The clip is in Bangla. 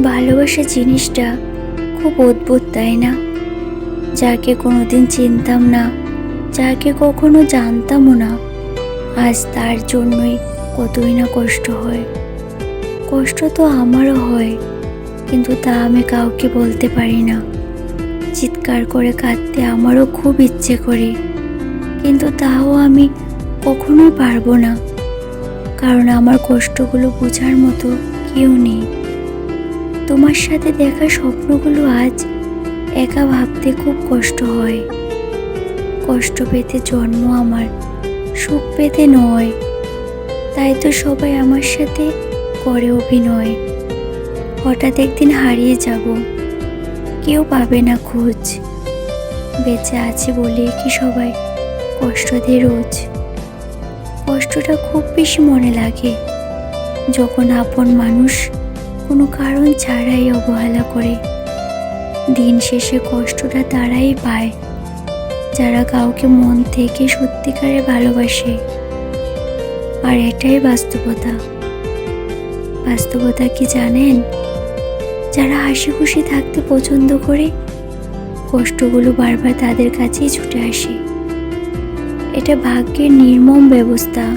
ভালোবাসা জিনিসটা খুব অদ্ভুত, তাই না? যাকে কোনোদিন চিনতাম না, যাকে কখনো জানতামও না। আজ তার জন্যই কতই না কষ্ট হয়। কষ্ট তো আমারও হয়, কিন্তু তা আমি কাউকে বলতে পারি না। চিৎকার করে কাঁদতে আমারও খুব ইচ্ছে করে, কিন্তু তাও আমি কখনোই পারব না। কারণ আমার কষ্টগুলো বোঝার মতো কেউ নেই। তোমার সাথে দেখা স্বপ্নগুলো আজ একা ভাবতে খুব কষ্ট হয়। কষ্ট পেতে জন্ম আমার, সুখ পেতে নয়। তাই তো সবাই আমার সাথে করে অভিনয়। হঠাৎ একদিন হারিয়ে যাব, কেউ পাবে না খোঁজ। বেঁচে আছে বলে কি সবাই কষ্ট দিয়ে রোজ? কষ্টটা খুব বেশি মনে লাগে। যখন আপন মানুষ কোনো কারণ ছাড়াই অবহেলা করে। দিন শেষে কষ্টটা তারাই পায়। যারা কাউকে মন থেকে সত্যিকারে ভালোবাসে। আর এটাই বাস্তবতা। বাস্তবতা কি জানেন? যারা হাসি খুশি থাকতে পছন্দ করে, কষ্টগুলো বারবার তাদের কাছেই ছুটে আসে। এটা ভাগ্যের নির্মম ব্যবস্থা।